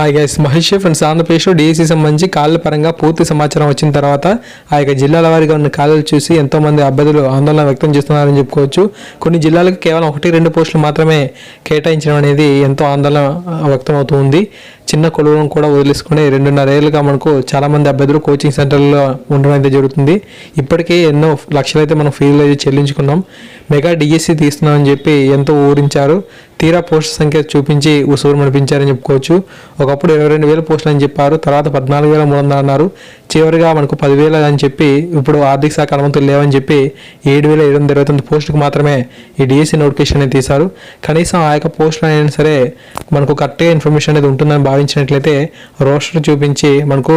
Hi guys Mahesh friends ఆంధ్రప్రదేశ్లో DSC సంబంధించి కాళ్ళ పరంగా పూర్తి సమాచారం వచ్చిన తర్వాత ఆ యొక్క జిల్లాల వారిగా ఉన్న కాళ్ళు చూసి ఎంతో మంది అభ్యర్థులు ఆందోళన వ్యక్తం చేస్తున్నారని చెప్పుకోవచ్చు. కొన్ని జిల్లాలకు కేవలం ఒకటి రెండు పోస్టులు మాత్రమే కేటాయించడం అనేది ఎంతో ఆందోళన వ్యక్తం అవుతుంది చిన్న కొలువులను కూడా వదిలేసుకుని రెండున్నర ఏళ్ళుగా మనకు చాలామంది అభ్యర్థులు కోచింగ్ సెంటర్లో ఉండడం అయితే జరుగుతుంది. ఇప్పటికే ఎన్నో లక్షలు అయితే మనం ఫీజులు అయితే చెల్లించుకున్నాం. మెగా డిఎస్సి తీస్తున్నామని చెప్పి ఎంతో ఊరించారు తీరా పోస్ట్ సంఖ్య చూపించి ఉసూరు మనిపించారని చెప్పుకోవచ్చు. ఒకప్పుడు ఇరవై రెండు వేల పోస్టులు అని చెప్పారు. తర్వాత పద్నాలుగు వేల మూడు వందలు అన్నారు. చివరిగా మనకు పదివేల అని చెప్పి ఇప్పుడు ఆర్థిక శాఖ అనుమతులు లేవని చెప్పి ఏడు వేల ఏడు వందల ఇరవై తొమ్మిది పోస్టులకు మాత్రమే ఈ డిఎస్సి నోటిఫికేషన్ అనేది తీశారు. కనీసం ఆ యొక్క పోస్టులు అయినా సరే మనకు కరెక్ట్గా ఇన్ఫర్మేషన్ అనేది ఉంటుందని భావించినట్లయితే రోస్టర్ చూపించి మనకు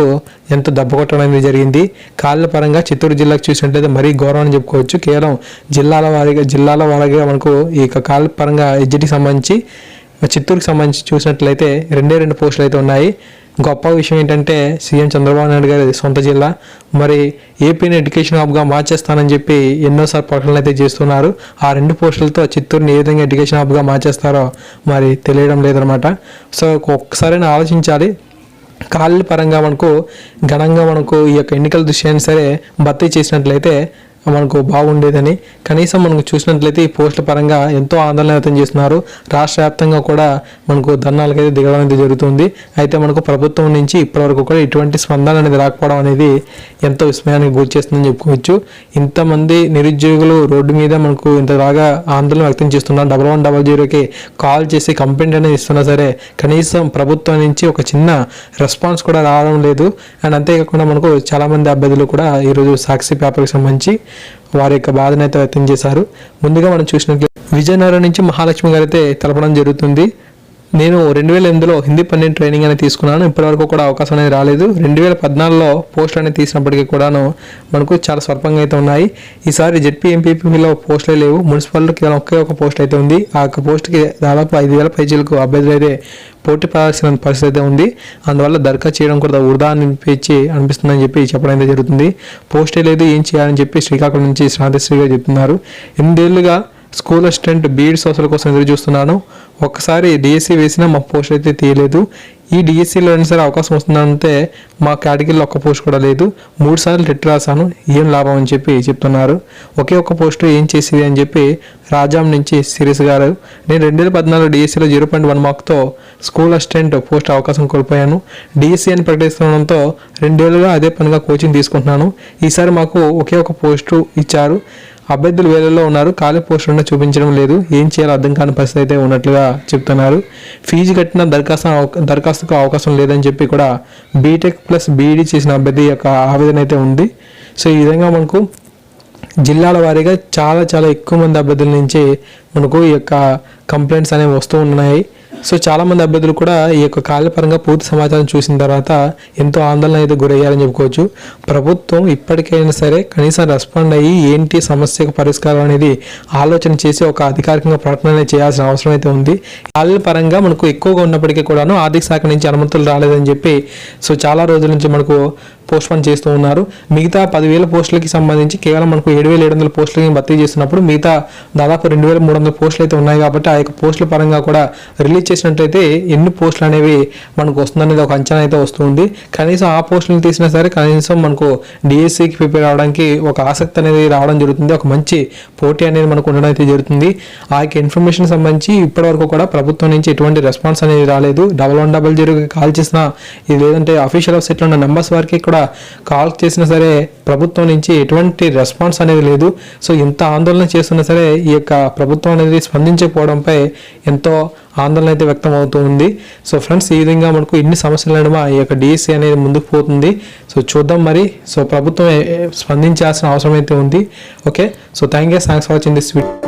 ఎంత దెబ్బ కొట్టడం అనేది జరిగింది. కాళ్ళ పరంగా చిత్తూరు జిల్లాకు చూసినట్లయితే మరీ గౌరవం అని చెప్పుకోవచ్చు. కేవలం జిల్లాల వారీగా జిల్లాల వారీగా మనకు ఈ యొక్క కాళ్ళ పరంగా ఎడ్జిటికి సంబంధించి చిత్తూరుకి సంబంధించి చూసినట్లయితే రెండే రెండు పోస్టులు అయితే ఉన్నాయి. గొప్ప విషయం ఏంటంటే సీఎం చంద్రబాబు నాయుడు గారి సొంత జిల్లా. మరి ఏపీని ఎడ్యుకేషన్ హబ్గా మార్చేస్తానని చెప్పి ఎన్నోసార్లు ప్రకటనలు అయితే చేస్తున్నారు. ఆ రెండు పోస్టులతో చిత్తూరుని ఏ విధంగా ఎడ్యుకేషన్ హబ్గా మార్చేస్తారో మరి తెలియడం లేదనమాట. సో ఒక్కసారైనా ఆలోచించాలి. కాళ్ళ పరంగా మనకు ఘనంగా మనకు ఈ యొక్క ఎన్నికల దృశ్యాన్ని సరే భర్తీ చేసినట్లయితే మనకు బాగుండేదని కనీసం మనకు చూసినట్లయితే ఈ పోస్టుల పరంగా ఎంతో ఆందోళన వ్యక్తం చేస్తున్నారు. రాష్ట్ర వ్యాప్తంగా కూడా మనకు ధర్నాలకైతే దిగడం అనేది జరుగుతుంది. అయితే మనకు ప్రభుత్వం నుంచి ఇప్పటివరకు కూడా ఇటువంటి స్పందన అనేది రాకపోవడం అనేది ఎంతో విస్మయానికి గురి చేస్తుందని చెప్పుకోవచ్చు. ఇంతమంది నిరుద్యోగులు రోడ్డు మీద మనకు ఇంతలాగా ఆందోళన వ్యక్తం చేస్తున్నారు. డబల్ వన్ డబల్ జీరోకి కాల్ చేసి కంప్లైంట్ అనేది ఇస్తున్నా సరే కనీసం ప్రభుత్వం నుంచి ఒక చిన్న రెస్పాన్స్ కూడా రావడం లేదు. అండ్ అంతేకాకుండా మనకు చాలామంది అభ్యర్థులు కూడా ఈరోజు సాక్షి పేపర్కి సంబంధించి వారి యొక్క బాధను అయితే వ్యక్తం చేశారు. ముందుగా మనం చూసినట్లయితే విజయనగరం నుంచి మహాలక్ష్మి గారు అయితే తెలపడం జరుగుతుంది. నేను రెండు వేల ఎనిమిదిలో హిందీ పన్నెండు ట్రైనింగ్ అనేది తీసుకున్నాను. ఇప్పటివరకు కూడా అవకాశం అనేది రాలేదు. రెండు వేల పద్నాలుగులో పోస్ట్ అనేది తీసినప్పటికీ కూడాను మనకు చాలా స్వల్పంగా అయితే ఉన్నాయి. ఈసారి జెడ్పీ ఎంపీపీలో పోస్టులే లేవు. మున్సిపాలిటీ కేవలం ఒకే ఒక పోస్ట్ అయితే ఉంది. ఆ యొక్క పోస్ట్కి దాదాపు ఐదు వేల పైచీలకు అభ్యర్థులు అయితే పోటీ పడాల్సిన పరిస్థితి అయితే ఉంది. అందువల్ల దరఖాస్తు చేయడం కూడా వృధా అనిపించి అనిపిస్తుందని చెప్పి చెప్పడం అయితే జరుగుతుంది. పోస్టే లేదు ఏం చేయాలని చెప్పి శ్రీకాకుళం నుంచి శ్రాంతిశ్రీ గారు చెప్తున్నారు. ఎనిమిదేళ్ళుగా స్కూల్ అసిస్టెంట్ బీఈడి సోషల్ కోసం ఎదురు చూస్తున్నాను ఒక్కసారి డిఎస్సి వేసినా మా పోస్ట్ అయితే తీయలేదు. ఈ డిఎస్సిలో అయినా సరే అవకాశం వస్తుందంటే మా కేటగిరీలో ఒక్క పోస్ట్ కూడా లేదు. మూడు సార్లు రిట్ రాశాను. ఏం లాభం అని చెప్పి చెప్తున్నారు. ఒకే ఒక్క పోస్టు ఏం చేసేది అని చెప్పి రాజాం నుంచి సిరీస్ గారు నేను రెండు వేల పద్నాలుగు డిఎస్సిలో జీరో పాయింట్ వన్ మార్క్తో స్కూల్ అసిస్టెంట్ పోస్ట్ అవకాశం కోల్పోయాను. డిఎస్సి అని ప్రకటిస్తుండడంతో రెండేళ్ళుగా అదే పనిగా కోచింగ్ తీసుకుంటున్నాను. ఈసారి మాకు ఒకే ఒక పోస్టు ఇచ్చారు. అభ్యర్థులు వేలల్లో ఉన్నారు. ఖాళీ పోస్టులను చూపించడం లేదు. ఏం చేయాలో అర్థం కాని పరిస్థితి అయితే ఉన్నట్లుగా చెప్తున్నారు. ఫీజు కట్టిన దరఖాస్తు దరఖాస్తుకు అవకాశం లేదని చెప్పి కూడా బీటెక్ ప్లస్ బీఈడి చేసిన అభ్యర్థి యొక్క ఆవేదన అయితే ఉంది. సో ఈ విధంగా మనకు జిల్లాల వారీగా చాలా చాలా ఎక్కువ మంది అభ్యర్థుల నుంచి మనకు ఈ యొక్క కంప్లైంట్స్ అనేవి వస్తూ ఉన్నాయి. సో చాలా మంది అభ్యర్థులు కూడా ఈ యొక్క కార్యపరంగా పూర్తి సమాచారం చూసిన తర్వాత ఎంతో ఆందోళన అయితే గురయ్యారని చెప్పుకోవచ్చు. ప్రభుత్వం ఇప్పటికైనా సరే కనీసం రెస్పాండ్ అయ్యి ఏంటి సమస్యకు పరిష్కారం అనేది ఆలోచన చేసి ఒక అధికారికంగా ప్రకటన అనేది చేయాల్సిన అవసరం అయితే ఉంది. కాళ్ళ పరంగా మనకు ఎక్కువగా ఉన్నప్పటికీ కూడాను ఆర్థిక శాఖ నుంచి అనుమతులు రాలేదని చెప్పి సో చాలా రోజుల నుంచి మనకు పోస్ట్ పోన్ చేస్తూ ఉన్నారు. మిగతా పదివేల పోస్టులకి సంబంధించి కేవలం మనకు ఏడు వేల ఏడు వందల పోస్టులకి భర్తీ చేస్తున్నప్పుడు మిగతా దాదాపు రెండు వేల మూడు వందల పోస్టులు అయితే ఉన్నాయి కాబట్టి ఆ యొక్క పోస్టుల పరంగా కూడా రిలీజ్ చేసినట్లయితే ఎన్ని పోస్టులు అనేవి మనకు వస్తుందనేది ఒక అంచనా అయితే వస్తుంది కనీసం ఆ పోస్టులను తీసినా సరే కనీసం మనకు డిఎస్సికి ప్రిపేర్ అవడానికి ఒక ఆసక్తి అనేది రావడం జరుగుతుంది. ఒక మంచి పోటీ అనేది మనకు ఉండడం అయితే జరుగుతుంది. ఆ యొక్క ఇన్ఫర్మేషన్ సంబంధించి ఇప్పటివరకు కూడా ప్రభుత్వం నుంచి ఎటువంటి రెస్పాన్స్ అనేది రాలేదు. డబల్ వన్ డబల్ జీరోకి కాల్ చేసిన ఇది లేదంటే అఫీషియల్ వెబ్సైట్లో ఉన్న నెంబర్స్ వరకు కూడా కాల్ చేసినా సరే ప్రభుత్వం నుంచి ఎటువంటి రెస్పాన్స్ అనేది లేదు. సో ఇంత ఆందోళన చేస్తున్నా సరే ఈ యొక్క ప్రభుత్వం అనేది స్పందించకపోవడంపై ఎంతో ఆందోళన అయితే వ్యక్తం అవుతూ ఉంది. సో ఫ్రెండ్స్ ఈ విధంగా మనకు ఇన్ని సమస్యలు నడుమ ఈ యొక్క డిఎస్సి అనేది ముందుకు పోతుంది. సో చూద్దాం మరి. సో ప్రభుత్వం స్పందించాల్సిన అవసరం అయితే ఉంది. Okay? So thank you thanks for watching this video